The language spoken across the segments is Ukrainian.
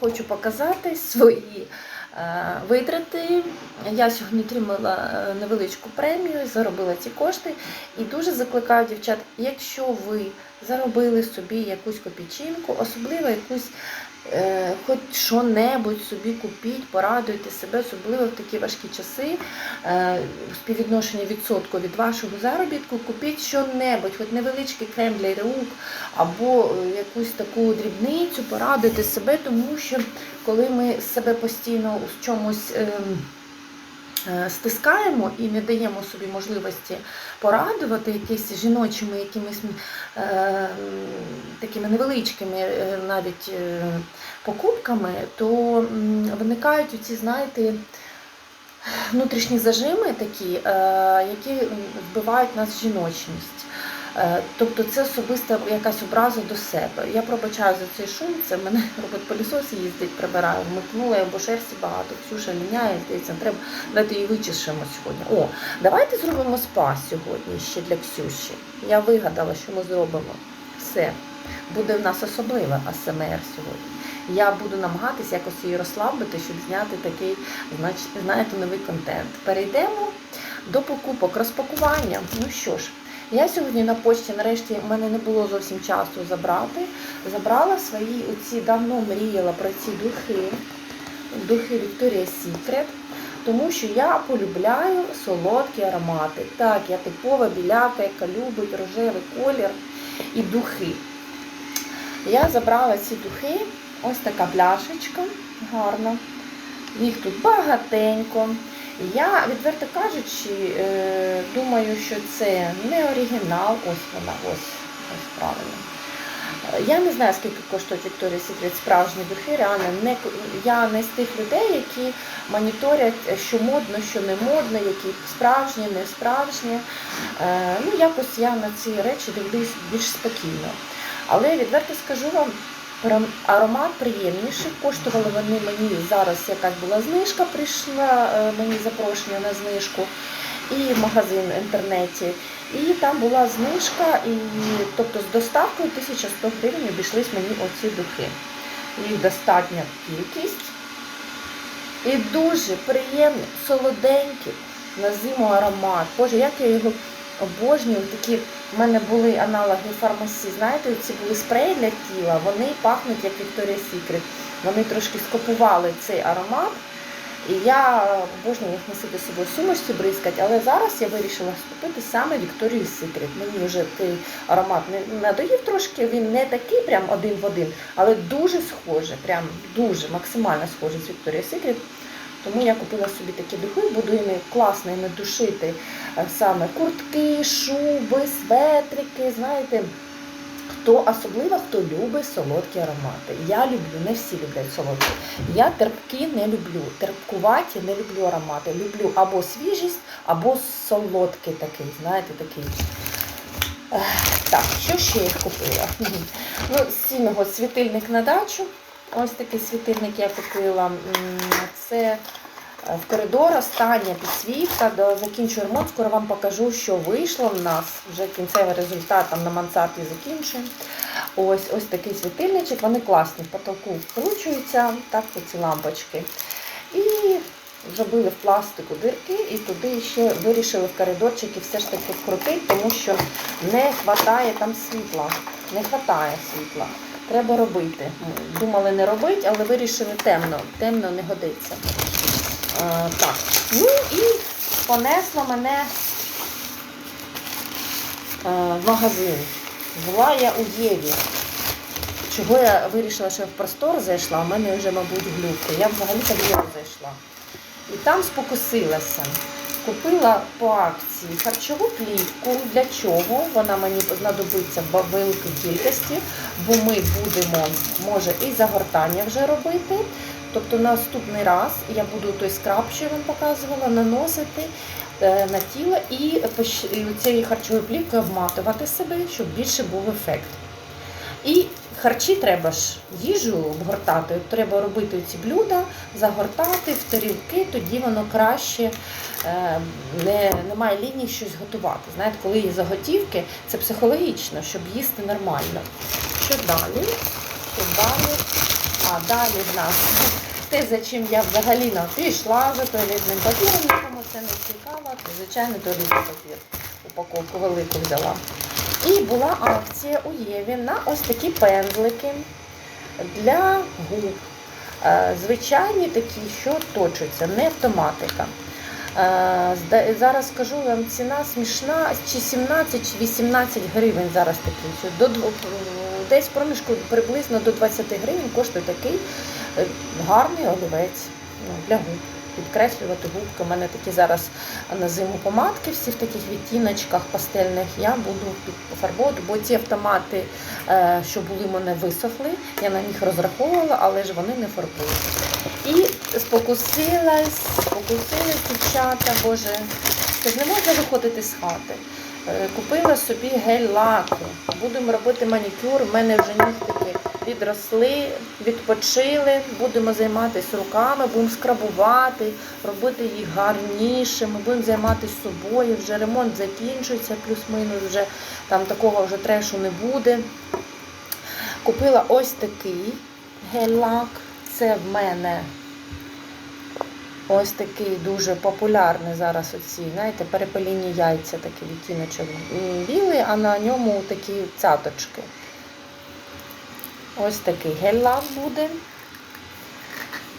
хочу показати свої е, витрати. Я сьогодні отримала е, невеличку премію, заробила ці кошти і дуже закликаю дівчат, якщо ви заробили собі якусь копійчинку, особливо якусь е, хоч що-небудь собі купіть, порадуйте себе, особливо в такі важкі часи. Е, співвідношення відсотку від вашого заробітку, купіть що-небудь, хоч невеличкий крем для рук або е, якусь таку дрібницю, порадуйте себе, тому що коли ми себе постійно в чомусь. е, Стискаємо і не даємо собі можливості порадувати якісь жіночими якимись е, такими невеличкими е, навіть е, покупками, то виникають оці, знаєте, внутрішні зажими такі, е, які вбивають нас в жіночність. Е, Тобто це особиста якась образа до себе. Я пробачаю за цей шум, це мене робить пилісос їздить, прибираю, вмикнула, бо шерсті багато. Ксюша ліняє, здається, треба дати її вичешимо сьогодні. О, давайте зробимо спа сьогодні ще для Ксюші. Я вигадала, що ми зробимо. Все. Буде в нас особливе АСМР сьогодні. Я буду намагатися якось її розслабити, щоб зняти такий, знаєте, новий контент. Перейдемо до покупок, розпакування. Ну що ж, я сьогодні на почті, нарешті, в мене не було зовсім часу забрати. Забрала свої оці давно мріяла про ці духи, духи Victoria's Secret, тому що я полюбляю солодкі аромати. Так, я типова біляка, яка любить рожевий колір і духи. Я забрала ці духи, ось така пляшечка гарна. Їх тут багатенько. Я, відверто кажучи, е, думаю, що це не оригінал. Ось вона, ось, ось правильно. Е, Я не знаю, скільки коштують Victoria's Secret справжні духи. Реально, не, я не з тих людей, які моніторять, що модно, що не модно, які справжні, не справжні. Е, ну, якось я на ці речі дивлюсь більш спокійно. Але відверто скажу вам, Аромат приємніший. Коштували вони мені зараз якась була знижка, прийшла е, мені запрошення на знижку і магазин в інтернеті. І там була знижка, і тобто з доставкою 1100 гривень обійшлись мені оці духи. Їх достатня кількість. І дуже приємний, солоденький на зиму аромат. Боже, як я його обожнюю. Такі в мене були аналоги фармасі. Знаєте, ці були спреї для тіла, вони пахнуть як Victoria's Secret. Вони трошки скопували цей аромат. І я обожнюю їх носити з собою сумочці, бризкати, але зараз я вирішила купити саме Victoria's Secret. Мені вже той аромат не надоїв трошки, він не такий прям один в один, але дуже схоже, прям дуже максимально схоже з Victoria's Secret. Тому я купила собі такі духи, буду іми класно іми душити е, саме куртки, шуби, светрики, знаєте. Хто особливо, хто любить солодкі аромати. Я люблю, не всі люблять солодкі. Я терпкі не люблю. Терпкуваті не люблю аромати. Люблю або свіжість, або солодкий такий, знаєте, такий. Так, що ще я купила? Ну, з цінного світильник на дачу. Ось такий світильник я купила. Це е, в коридор остання підсвітка. До закінчую ремонт. Скоро вам покажу, що вийшло в нас. Вже кінцевий результат там на мансарді закінчуємо. Ось ось такий світильничок. Вони класні. В потолку вкручуються, так ці лампочки. І зробили в пластику дирки і туди ще вирішили в коридорчики все ж таки вкрутити, тому що не вистачає там світла. Не вистачає світла. Треба робити. Думали не робити, але вирішили темно. Темно не годиться. А, так. Ну і понесла мене а, в магазин. Була я у Єві. Чого я вирішила, що я в простор зайшла, в мене вже, мабуть, глюки. Я взагалі так в Єву зайшла. І там спокусилася. Купила по акції харчову плівку. Для чого? Вона мені знадобиться в великій кількості, бо ми будемо, може, і загортання вже робити. Тобто наступний раз я буду той скраб, що я вам показувала, наносити е, на тіло і цією харчовою плівкою обматувати себе, щоб більше був ефект. І харчі треба ж їжу обгортати. Треба робити ці блюда, загортати в тарілки, тоді воно краще е, не, немає лінії щось готувати. Знаєте, коли є заготівки, це психологічно, щоб їсти нормально. Що далі? Що далі? А далі в нас те, за чим я взагалі не пішла за туалетним папіром, нікому це не цікаво, це звичайно туалетний папір. Упаковку велику взяла. І була акція у Єві на ось такі пензлики для губ. Е, Звичайні такі, що точаться, не автоматика. Е, Зараз скажу вам ціна смішна, чи 17, чи 18 гривень зараз такий. До, десь проміжку приблизно до 20 гривень коштує такий е, гарний олівець ну, для губ. Підкреслювати губки. У мене такі зараз на зиму помадки, всі в таких відтіночках пастельних. Я буду пофарбовувати, бо ті автомати, е, що були в мене висохли, я на них розраховувала, але ж вони не фарбують. І спокусилась, спокусилась дівчата, боже, це ж не можна виходити з хати. Е, Купила собі гель-лаки. Будемо робити манікюр. У мене вже нігтики відросли, відпочили. Будемо займатися руками, будемо скрабувати, робити їх гарнішими, будемо займатися собою. Вже ремонт закінчується, плюс-мінус вже там такого вже трешу не буде. Купила ось такий гель-лак. Це в мене ось такий дуже популярний зараз оці, знаєте, перепеліні яйця, такий відтіночок білий, а на ньому такі цяточки. Ось такий гель-лак буде.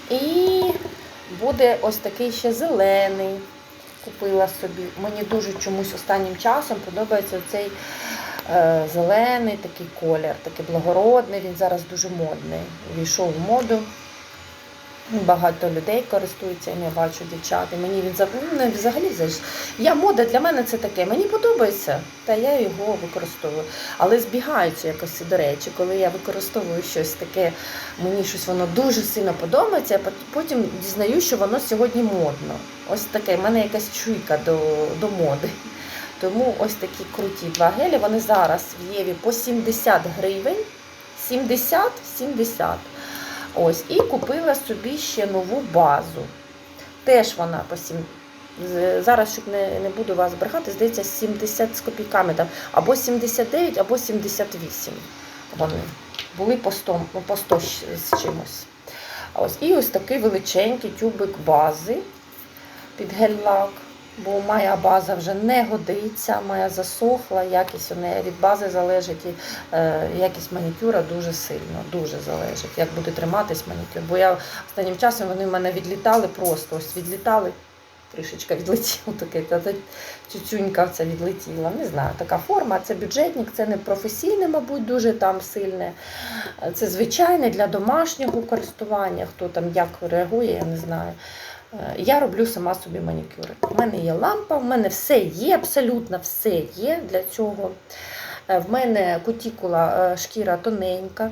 І буде ось такий ще зелений. Купила собі. Мені дуже чомусь останнім часом подобається цей е, зелений такий колір, такий благородний. Він зараз дуже модний. Війшов в моду. Багато людей користуються, я бачу дівчат. І мені він ну, взагалі Я мода для мене це таке. Мені подобається, та я його використовую. Але збігаються якось до речі, коли я використовую щось таке, мені щось воно дуже сильно подобається, пот- потім дізнаюсь, що воно сьогодні модно. Ось таке, в мене якась чуйка до, до моди. Тому ось такі круті два гелі. Вони зараз в Єві по 70 гривень. 70-70. Ось, і купила собі ще нову базу. Теж вона по 7. Зараз, щоб не, не буду вас брехати, здається, 70 з копійками там, або 79, або 78. Вони були по 100, ну, по 100 з чимось. Ось, і ось такий величенький тюбик бази під гель-лак. Бо моя база вже не годиться, моя засохла, якість у неї від бази залежить і е, якість манікюра дуже сильно, дуже залежить, як буде триматись манікюр. Бо я останнім часом вони в мене відлітали просто, ось відлітали, трішечка відлетіла таке, та цюцюнька ця відлетіла. Не знаю, така форма, це бюджетник, це не професійне, мабуть, дуже там сильне. Це звичайне для домашнього користування. Хто там як реагує, я не знаю. Е, Я роблю сама собі манікюри. У мене є лампа, в мене все є, абсолютно все є для цього. Е, В мене кутікула е, шкіра тоненька,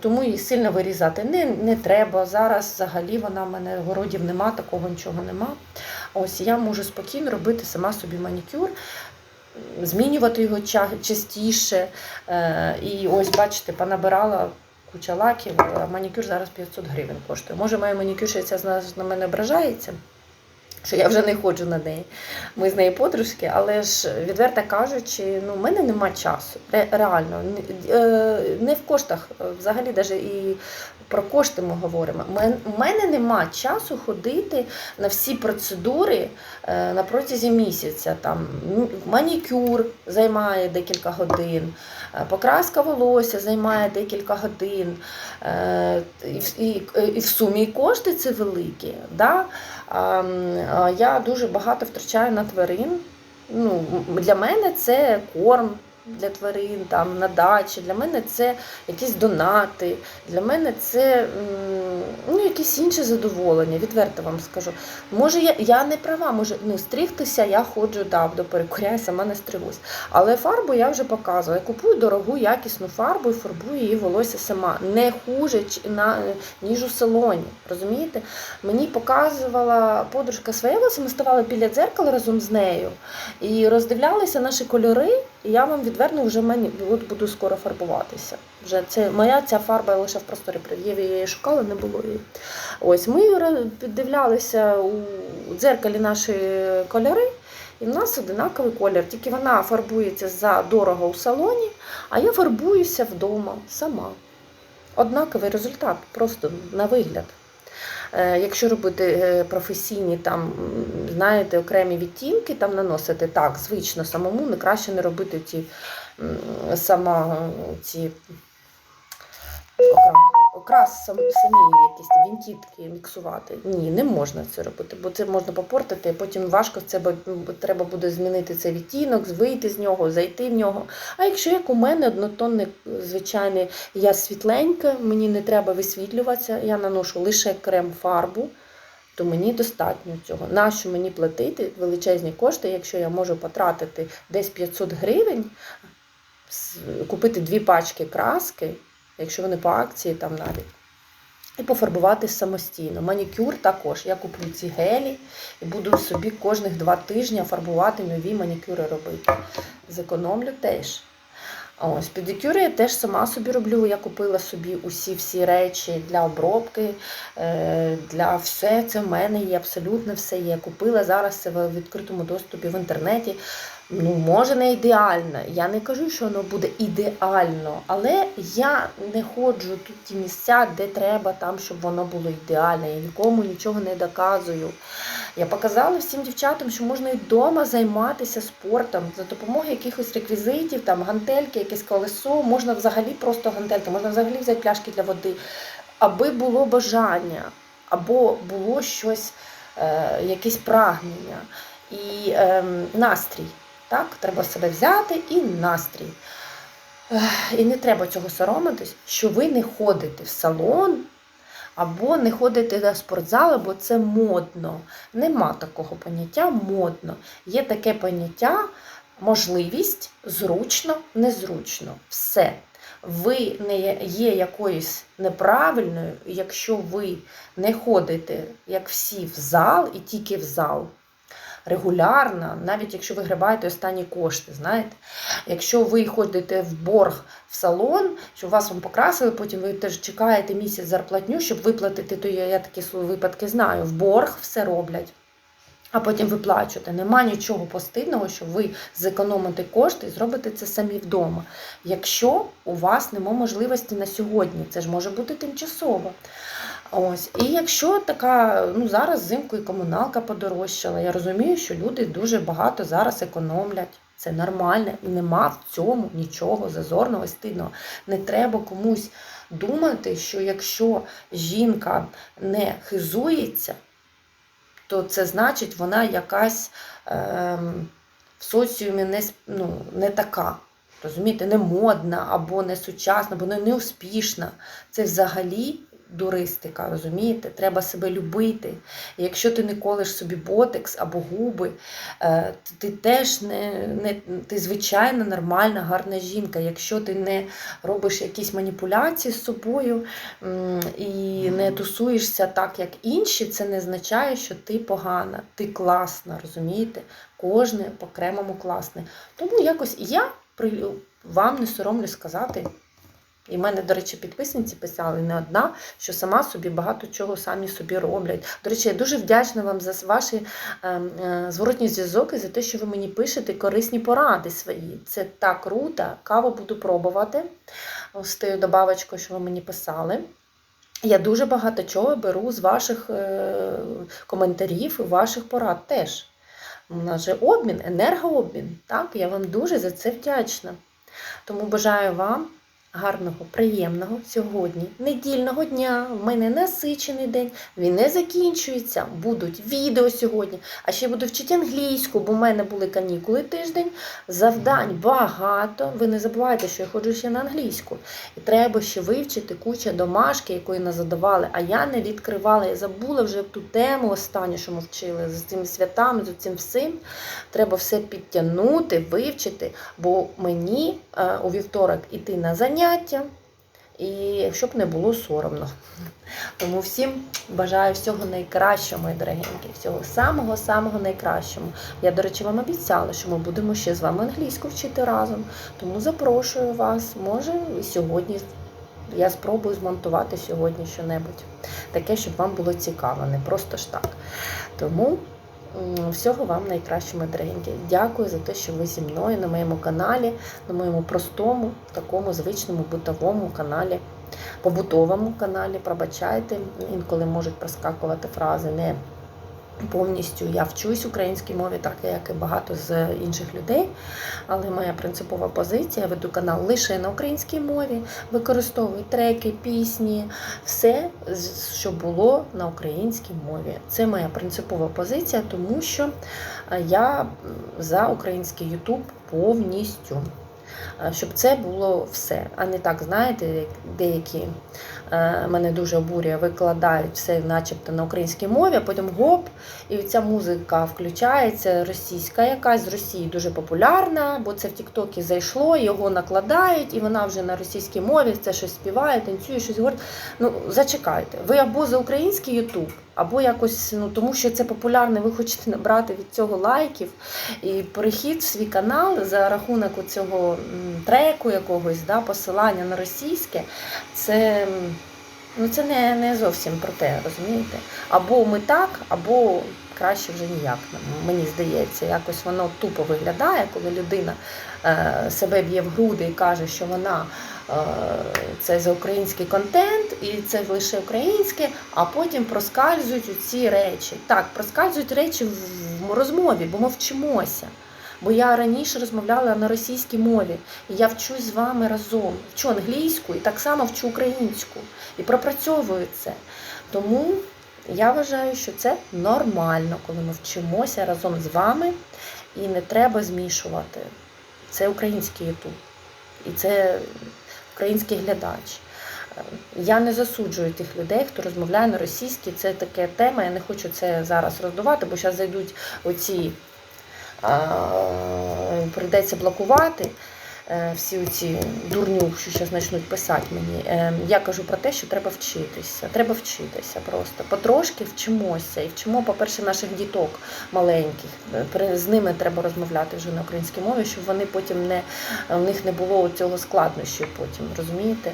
тому її сильно вирізати не, не треба. Зараз взагалі вона в мене городів нема, такого нічого нема. Ось я можу спокійно робити сама собі манікюр, змінювати його частіше. І ось, бачите, понабирала куча лаків, а манікюр зараз 500 гривень коштує. Може, моя манікюрщиця на мене ображається, що я вже не ходжу на неї. Ми з нею подружки, але ж відверто кажучи, ну, в мене нема часу. Реально, е, не в коштах, е, взагалі, навіть і про кошти ми говоримо. У мене нема часу ходити на всі процедури е, на протязі місяця. Там манікюр займає декілька годин, е, покраска волосся займає декілька годин. Е, І, в- сумі кошти це великі. Да? Я дуже багато втрачаю на тварин. Ну, для мене це корм для тварин, там, на дачі. Для мене це якісь донати. Для мене це ну, якісь інші задоволення, відверто вам скажу. Може, я, я не права, може, ну, стригтися я ходжу да, до перекуря, я сама не стригусь. Але фарбу я вже показувала. Я купую дорогу, якісну фарбу і фарбую її волосся сама. Не хуже, ніж у салоні. Розумієте? Мені показувала подружка своє волосся, ми ставали біля дзеркала разом з нею і роздивлялися наші кольори. І я вам відверну вже мені от буду скоро фарбуватися. Вже це моя ця фарба лише в просторі при я її шукала, не було її. Ось ми піддивлялися у дзеркалі наші кольори. І в нас одинаковий колір, тільки вона фарбується за дорого у салоні, а я фарбуюся вдома сама. однаковий результат, просто на вигляд. Е, Якщо робити е, професійні там, знаєте, окремі відтінки, там наносити так, звично самому, не краще не робити ті сама ці окрас сам, самі якісь вінтітки міксувати. Ні, не можна це робити, бо це можна попортити, потім важко це треба буде змінити цей відтінок, вийти з нього, зайти в нього. А якщо як у мене однотонний, звичайний, я світленька, мені не треба висвітлюватися, я наношу лише крем-фарбу, то мені достатньо цього. Нащо мені платити величезні кошти, якщо я можу потратити десь 500 гривень, купити дві пачки краски, якщо вони по акції там навіть. І пофарбувати самостійно. Манікюр також. Я куплю ці гелі і буду собі кожних два тижні фарбувати нові манікюри робити. Зекономлю теж. Ось педикюри я теж сама собі роблю. Я купила собі усі всі речі для обробки, е, для все це в мене є, абсолютно все є. Купила зараз це в відкритому доступі в інтернеті. Ну, може, не ідеально. Я не кажу, що воно буде ідеально, але я не ходжу тут ті місця, де треба там, щоб воно було ідеальне. Я нікому нічого не доказую. Я показала всім дівчатам, що можна і вдома займатися спортом за допомогою якихось реквізитів, там гантельки, якесь колесо, можна взагалі просто гантельки, можна взагалі взяти пляшки для води, аби було бажання, або було щось, е, якесь прагнення і е, настрій. Так, треба себе взяти і настрій. І не треба цього соромитись, що ви не ходите в салон або не ходите на спортзал, бо це модно. Нема такого поняття модно. Є таке поняття можливість зручно, незручно. Все. Ви не є якоюсь неправильною, якщо ви не ходите, як всі, в зал і тільки в зал. Регулярно, навіть якщо ви грибаєте останні кошти, знаєте, якщо ви ходите в борг в салон, що вас вам покрасили, потім ви теж чекаєте місяць зарплатню, щоб виплатити, то я, я такі випадки знаю. В борг все роблять, а потім виплачуєте. Нема нічого постидного, що ви зекономите кошти і зробите це самі вдома. Якщо у вас немає можливості на сьогодні, це ж може бути тимчасово. Ось, і якщо така, ну зараз взимку і комуналка подорожчала, я розумію, що люди дуже багато зараз економлять. Це нормально і нема в цьому нічого зазорного стидного. Не треба комусь думати, що якщо жінка не хизується, то це значить вона якась ем, в соціумі не, ну, не така. Розумієте, не модна або не сучасна, або не успішна. Це взагалі дуристика, розумієте? Треба себе любити. І якщо ти не колиш собі ботекс або губи, е, то ти теж не, не ти звичайна, нормальна, гарна жінка. Якщо ти не робиш якісь маніпуляції з собою і не тусуєшся так, як інші, це не означає, що ти погана, ти класна, розумієте? Кожне по окремому класне. Тому якось я вам не соромлю сказати. І в мене, до речі, підписниці писали не одна, що сама собі багато чого самі собі роблять. До речі, я дуже вдячна вам за ваші е, е, зворотні зв'язок і за те, що ви мені пишете корисні поради свої. Це так круто. Каву буду пробувати з тією добавочкою, що ви мені писали. Я дуже багато чого беру з ваших е, коментарів і ваших порад теж. У нас же обмін, енергообмін. Так? Я вам дуже за це вдячна. Тому бажаю вам гарного, приємного сьогодні, недільного дня. В мене насичений день, він не закінчується. Будуть відео сьогодні. А ще буду вчити англійську, бо в мене були канікули тиждень. Завдань багато. Ви не забувайте, що я ходжу ще на англійську. І треба ще вивчити куча домашки, якої нас задавали. А я не відкривала. Я забула вже ту тему останню, що ми вчили з цими святами, з цим всім. Треба все підтягнути, вивчити, бо мені е, у вівторок іти на заняття, і щоб не було соромно. Тому всім бажаю всього найкращого, мої дорогенькі, всього самого-самого найкращого. Я, до речі, вам обіцяла, що ми будемо ще з вами англійську вчити разом. Тому запрошую вас, може, і сьогодні. Я спробую змонтувати сьогодні щонебудь. Таке, щоб вам було цікаво, не просто ж так. Тому всього вам найкращого, мої дорогенькі. Дякую за те, що ви зі мною на моєму каналі, на моєму простому, такому звичному бутовому каналі побутовому каналі, пробачайте, інколи можуть проскакувати фрази не повністю. Я вчусь українській мові, так як і багато з інших людей. Але моя принципова позиція, веду канал лише на українській мові, використовую треки, пісні, все, що було на українській мові. Це моя принципова позиція, тому що е, я за український Ютуб повністю. Е, Щоб це було все, а не так, знаєте, деякі е, мене дуже обурює, викладають все начебто на українській мові, а потім гоп, і ця музика включається російська якась з Росії дуже популярна, бо це в Тіктокі зайшло, його накладають, і вона вже на російській мові це щось співає, танцює, щось говорить. Ну, зачекайте, ви або за український Ютуб, або якось, ну тому що це популярне, ви хочете набрати від цього лайків і перехід в свій канал за рахунок цього треку якогось, да, посилання на російське, це. Ну, це не, не зовсім про те, розумієте? Або ми так, або краще вже ніяк. Мені здається, якось воно тупо виглядає, коли людина е, себе б'є в груди і каже, що вона е, це за український контент, і це лише українське, а потім проскальзують ці речі. Так, проскальзують речі в, розмові, бо ми вчимося. Бо я раніше розмовляла на російській мові, і я вчусь з вами разом. Вчу англійську і так само вчу українську. І пропрацьовую це. Тому я вважаю, що це нормально, коли ми вчимося разом з вами, і не треба змішувати. Це український Ютуб. І це український глядач. Я не засуджую тих людей, хто розмовляє на російській. Це така тема. Я не хочу це зараз роздувати, бо зараз зайдуть оці прийдеться блокувати е, всі ці дурню, що зараз почнуть писати мені. Е, Я кажу про те, що треба вчитися. Треба вчитися просто. Потрошки вчимося. І вчимо, по-перше, наших діток маленьких. Е, З ними треба розмовляти вже на українській мові, щоб вони потім не в них не було цього складнощів потім, розумієте?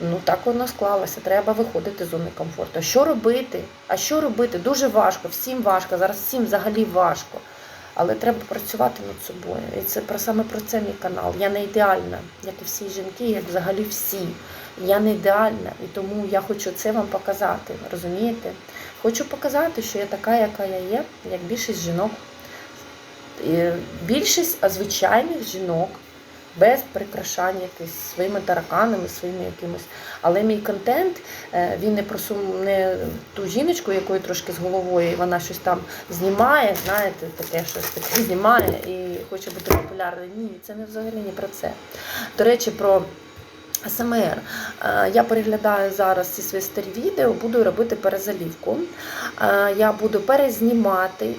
Ну так воно склалося. Треба виходити з зони комфорту. А що робити? А що робити? Дуже важко, всім важко. Зараз всім взагалі важко. Але треба працювати над собою. І це про саме про це мій канал. Я не ідеальна, як і всі жінки, як взагалі всі. Я не ідеальна, і тому я хочу це вам показати. Розумієте? Хочу показати, що я така, яка я є, як більшість жінок. Більшість а звичайних жінок без прикрашань якихось своїми тараканами, своїми якимось. Але мій контент е, він не про не ту жіночку, якою трошки з головою, і вона щось там знімає, знаєте, таке щось таке знімає і хоче бути популярною. Ні, це не взагалі не про це. До речі, про. СМР. Е, Я переглядаю зараз ці свої старі відео, буду робити перезалівку. Е, Я буду перезнімати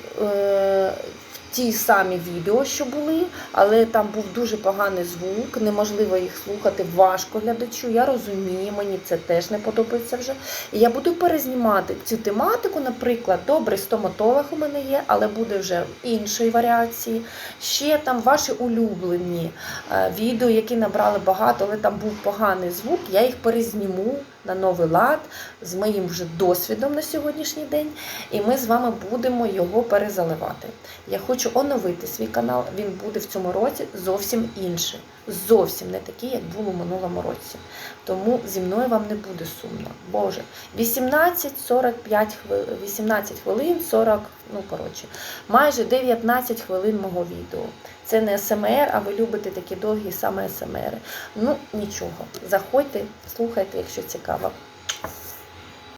ті самі відео, що були, але там був дуже поганий звук, неможливо їх слухати, важко глядачу. Я розумію, мені це теж не подобається вже. І я буду перезнімати цю тематику, наприклад, добрий стоматолог у мене є, але буде вже іншої варіації. Ще там ваші улюблені е, відео, які набрали багато, але там був поганий звук. Я їх перезніму на новий лад з моїм вже досвідом на сьогоднішній день, і ми з вами будемо його перезаливати. Я хочу оновити свій канал. Він буде в цьому році зовсім інший. Зовсім не такий, як було в минулому році. Тому зі мною вам не буде сумно. Боже, 18-45 хвилин, 18 хвилин, 40, ну коротше, майже 19 хвилин мого відео. Це не СМР, а ви любите такі довгі саме СМР. Ну нічого, заходьте, слухайте, якщо цікаво.